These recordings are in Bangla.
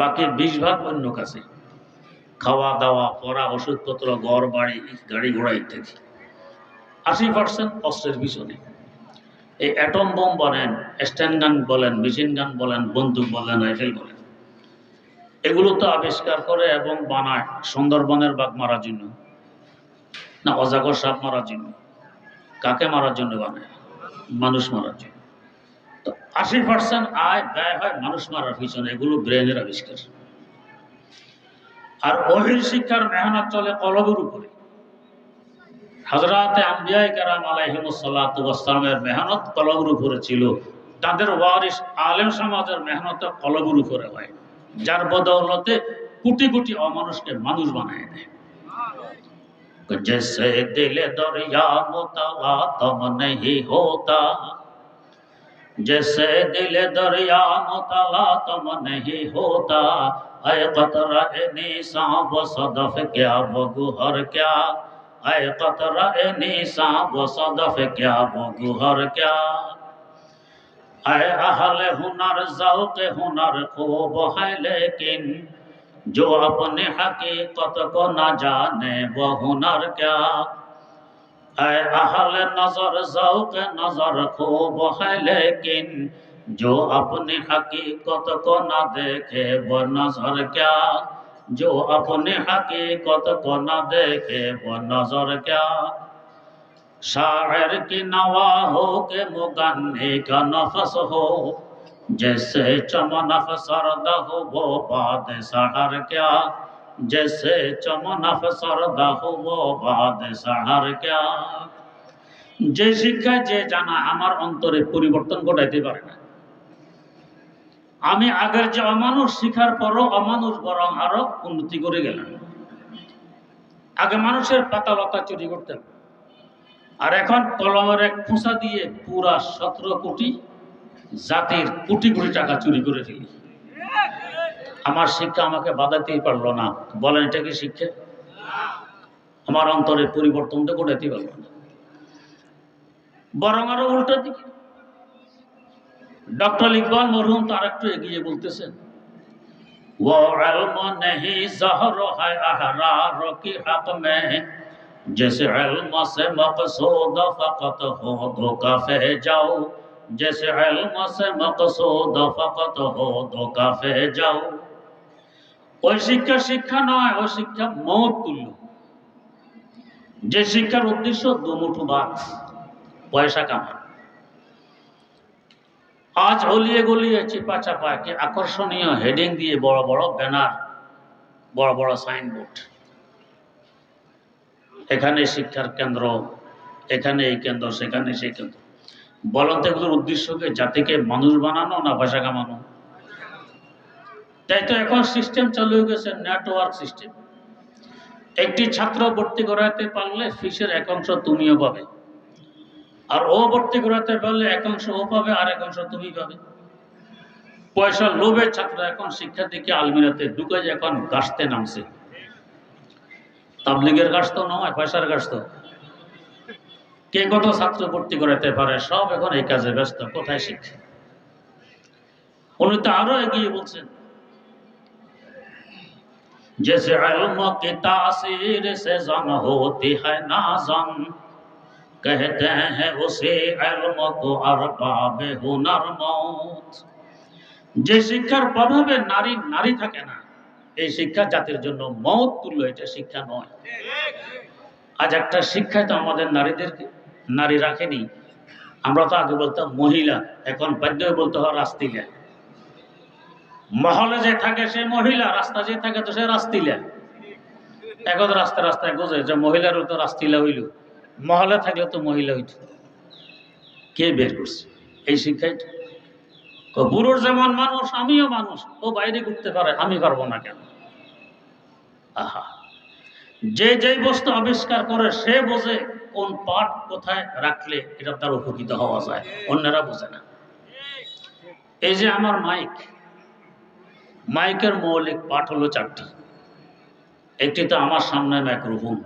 বাকি বিশ ভাগ অন্য কাছে। খাওয়া দাওয়া, পড়া, ওষুধপত্র, ঘর, বাড়ি, গাড়ি ঘোড়া ইত্যাদি। আশি পার্সেন্ট অস্ত্রের পিছনে। এই অ্যাটম বোম বলেন, স্ট্যান্ড গান বলেন, মেশিন গান বলেন, বন্দুক বলেন, রাইফেল বলেন। এগুলো তো আবিষ্কার করে এবং বানায় সুন্দরবনের বাঘ মারার জন্য। না, অজাগর সাপ মারার জন্য। কাকে মারার জন্য বানায়? মানুষ মারার জন্য। তো আশি পার্সেন্ট আয় ব্যয় হয় মানুষ মারার পিছনে এগুলো ব্রেনের আবিষ্কার আর ওহির শিক্ষার মেহনত চলে কলবের উপরে হজরাতে আম্বিয়াই কারাম আলাইহিমসাল্লামের মেহনত কলবের উপরে ছিল তাদের ওয়ারিস আলেম সমাজের মেহনত কলবের উপরে হয় যার বদৌলতে কোটি কোটি অমানুষকে মানুষ বানায় দেয় जैसे दिल दरिया मुतला तम नहीं होता जैसे दिल दरिया मुतला तम नहीं होता। ऐ कतरा निशा व सदफ, क्या वो गुहर क्या? ऐ कतरा निशा व सदफ, क्या वो गुहर क्या? ऐ अहल हुनर ज़ौक़ हुनर, खूब है लेकिन जो अपने हकीकत को न जाने, वो हुनर क्या? اہل نظر ذوق نظر خوب ہے لیکن جو اپنی حقیقت کو نہ دیکھے وہ نظر کیا جو اپنی حقیقت کو نہ دیکھے وہ نظر کیا شاعر کی نوا ہو کہ مغنی کا نفس ہو جیسے چمن فسرد ہو وہ باد سہر کیا जैसे चमन अफसरद हो वो बाद सहर क्या যে শিক্ষা যে জানা আমার অন্তরে পরিবর্তন ঘটাইতে পারে না আমি আগের যে অমানুষ শিখার পরও অমানুষ বরং আরো উন্নতি করে গেলাম আগে মানুষের পাতা লতা চুরি করতেন আর এখন কলমের এক খোঁচা দিয়ে পুরা সতেরো কোটি জাতির কোটি কোটি টাকা চুরি করে ফেলি আমার শিক্ষা আমাকে বাধাতেই পারলো না বলেন এটা কি শিক্ষা আমার অন্তরে পরিবর্তন তো ঘটাতে পারলো না বরং আরো উল্টো দিকে डॉक्टर इकबाल मरहूम तार একটু এগিয়ে বলতেছেন वो इल्म नहीं जहर है अहरार की हक में जैसे इल्म से मकसूद फकत हो धोखा फह जाओ जैसे इल्म से मकसूद फकत हो धोखा फह जाओ ওই শিক্ষা শিক্ষা নয় ওই শিক্ষা মত তুল্য। যে শিক্ষার উদ্দেশ্য দুমুঠো ভাত পয়সা কামা আজ হলিয়ে গলিয়ে চিপা চাপা কি আকর্ষণীয় হেডিং দিয়ে বড় বড় ব্যানার, বড় বড় সাইনবোর্ড। এখানে শিক্ষার কেন্দ্র, এখানে এই কেন্দ্র, সেখানে সেই কেন্দ্র। বলেন তো এগুলোর উদ্দেশ্যকে জাতিকে মানুষ বানানো না ভাষা কামানো? তাই তো এখন সিস্টেম চালু হয়ে গেছে নেটওয়ার্ক সিস্টেম একটি ছাত্র ভর্তি করাতে পারলে ফিসের এক অংশ তুমিও পাবে। আর ও ভর্তি করাতে পারলে এক অংশ ও পাবে, আর এক অংশ তুমি পাবে। পয়সা লোভের ছাত্র এখন শিক্ষা দিকে আলমিরাতে ঢুকে যে এখন গাছতে নামছে। তাবলিগের গাছ তো নয়, পয়সার গাছ তো। কে কত ছাত্র ভর্তি করাতে পারে, সব এখন এই কাজে ব্যস্ত, কোথায় শিক্ষা উনি তো আরও এগিয়ে বলছেন। जैसे इल्म की तासीर से जन होती है नाजन कहते हैं उसे इल्म को अरबाब हुनर मौत যে শিক্ষার প্রভাবে নারী নারী থাকে না এই শিক্ষা জাতির জন্য মত তুল্য এটা শিক্ষা নয় আজ একটা শিক্ষায় তো আমাদের নারীদেরকে নারী রাখেনি আমরা তো আগে বলতাম মহিলা এখন বাধ্য হয়ে বলতে হয় রাস্তিলা মহলে যে থাকে সে মহিলা, রাস্তা যে থাকে তো সে রাস্তিলা। এখন রাস্তা রাস্তায় গোজে, যে মহিলারও তো রাস্তিলা হইল। মহলে থাকলে তো মহিলা হইত। কে বের করছে? এই শিক্ষাই পুরুষ যেমন মানুষ, আমিও মানুষ। ও বাইরে ঘুরতে পারে, আমি পারব না কেন? আহা। যে যেই বস্তু আবিষ্কার করে, সে বোঝে কোন পাঠ কোথায় রাখলে এটা তার উপকৃত হওয়া যায়। অন্যরা বোঝে না। এই যে আমার মাইক মাইকের মৌলিক পাঠ হলো চারটি। একটি তো আমার সামনে মাইক্রোফোন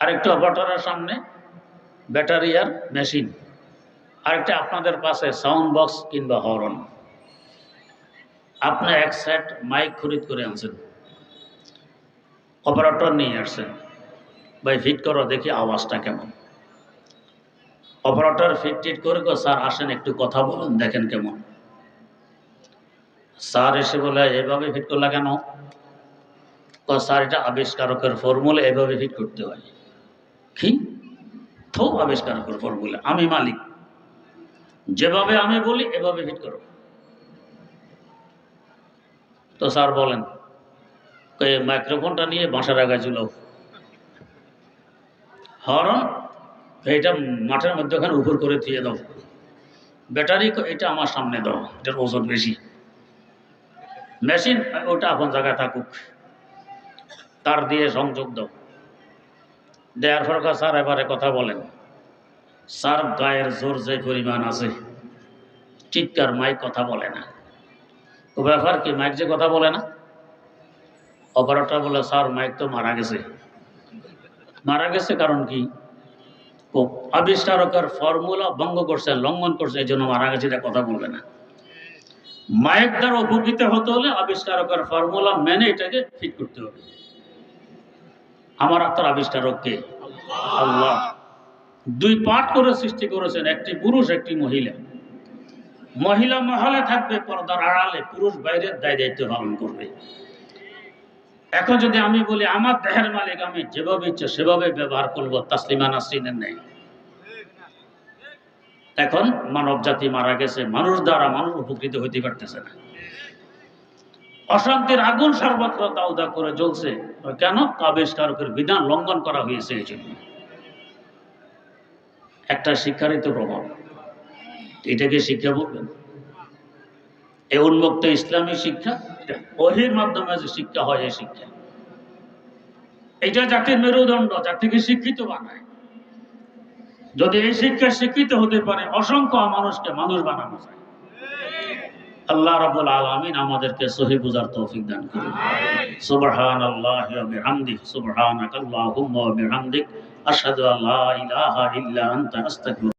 আরেকটা অপারেটরের সামনে ব্যাটারি আর মেশিন আরেকটি আপনাদের পাশে সাউন্ড বক্স কিংবা হরন আপনি এক সেট মাইক খরিদ করে আনছেন অপারেটর নিয়ে আসছেন, ভাই ফিট করো, দেখি আওয়াজটা কেমন। অপারেটর ফিট টিট করে স্যার আসেন একটু কথা বলুন, দেখেন কেমন। স্যার এসে বলে, এভাবে ফিট করলা কেন? স্যার, এটা আবিষ্কারকের ফর্মুলা এভাবে ফিট করতে হয়। কি? থো, আবিষ্কারকের ফর্মুলা আমি মালিক। যেভাবে আমি বলি, এভাবে ফিট করো। তো স্যার বলেন মাইক্রোফোনটা নিয়ে বাসার আগায় ঝুলাও। হরন এইটা মাঠের মধ্যে ওখানে উপর করে দিয়ে দাও। ব্যাটারি, এটা আমার সামনে দাও, এটার ওজন বেশি। মেশিন ওটা আপন জায়গায় থাকুক। তার দিয়ে সংযোগ দাও। দেওয়ার পর কয়, স্যার এবারে কথা বলেন। স্যার গায়ের জোর যে পরিমাণ আছে চিৎকার মাইক কথা বলে না। ও ব্যাপার কি মাইক যে কথা বলে না? অপারেটর বলে স্যার মাইক তো মারা গেছে। মারা গেছে কারণ কি? আবিষ্কারকের ফর্মুলা ভঙ্গ করছে লঙ্ঘন করছে এই জন্য মারা গেছে এটা কথা বলবে না। মাইক দ্বারা উপকৃত হতে হলে আবিষ্কারকের ফর্মুলা মেনে এটাকে ফিট করতে হবে। আমার আত্মার আবিষ্কারককে আল্লাহ। দুই পাঠ করে সৃষ্টি করেছেন, একটি পুরুষ, একটি মহিলা। মহিলা মহলে থাকবে, পর্দার আড়ালে পুরুষ বাইরের দায় দায়িত্ব পালন করবে। এখন যদি আমি বলি, আমার দেহের মালিক আমি যেভাবে ইচ্ছে সেভাবে ব্যবহার করব, তাসলিমা নাসরিনের নেই এখন মানব জাতি মারা গেছে, মানুষ দ্বারা মানুষ উপকৃত হইতে পারতেছে না। অশান্তির আগুন সর্বত্র দাউদা করে জ্বলছে। কেন? আবিষ্কারকের বিধান লঙ্ঘন করা হয়েছে এই জন্য। একটা শিক্ষারই তো প্রভাব এটাকে শিক্ষা বলবেন? এই উন্মুক্ত ইসলামী শিক্ষা? ওহির মাধ্যমে যে শিক্ষা হয়, এই শিক্ষা। এটা জাতির মেরুদণ্ড জাতিকে শিক্ষিত বানায় যদি এই শিক্ষা শিক্ষিত হতে পারে অসংখ্য মানুষকে মানুষ বানানো যায়। আল্লাহ রাব্বুল আলামিন আমাদেরকে সহি বুঝার তৌফিক দান করুন। সুবহানাল্লাহি ওয়া বিহামদিহি সুবহানাকাল্লাহুম্মা ওয়া বিহামদিক আশহাদু আল্লা ইলাহা ইল্লা আনতা আস্তাগফিরুকা।